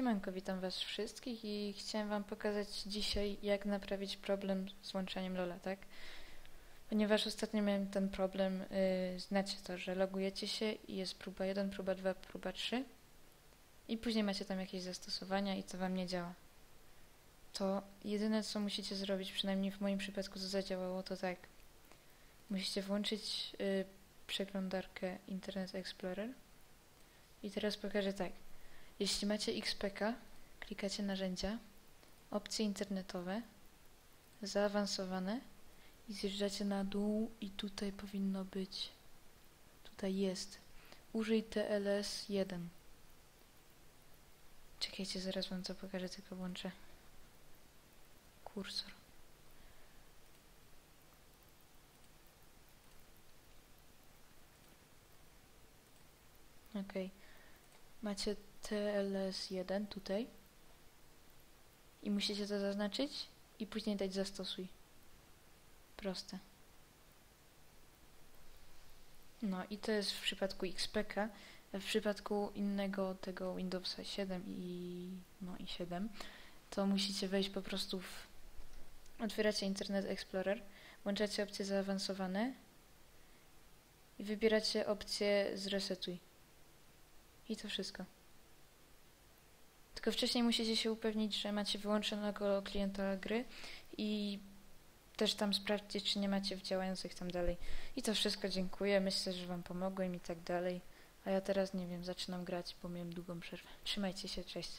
Siemanko, witam was wszystkich i chciałem wam pokazać dzisiaj, jak naprawić problem z łączeniem Lola, tak? Ponieważ ostatnio miałem ten problem, yy, znacie to, że logujecie się i jest próba 1, próba 2, próba 3 i później macie tam jakieś zastosowania i to wam nie działa. To jedyne, co musicie zrobić, przynajmniej w moim przypadku to zadziałało, to tak. Musicie włączyć yy, przeglądarkę Internet Explorer i teraz pokażę tak. Jeśli macie XPK, klikacie narzędzia, opcje internetowe, zaawansowane i zjeżdżacie na dół i tutaj powinno być, tutaj jest, użyj TLS 1. Czekajcie, zaraz wam co pokażę, tylko włączę kursor. Okej. Macie TLS1 tutaj i musicie to zaznaczyć i później dać zastosuj. Proste. No i to jest w przypadku XPK. W przypadku innego tego Windowsa 7 i no i 7 to musicie wejść po prostu w otwieracie Internet Explorer, włączacie opcje zaawansowane i wybieracie opcję zresetuj. I to wszystko. Tylko wcześniej musicie się upewnić, że macie wyłączonego klienta gry i też tam sprawdźcie, czy nie macie w działających tam dalej. I to wszystko, dziękuję. Myślę, że Wam pomogłem i tak dalej. A ja teraz, nie wiem, zaczynam grać, bo miałem długą przerwę. Trzymajcie się, cześć.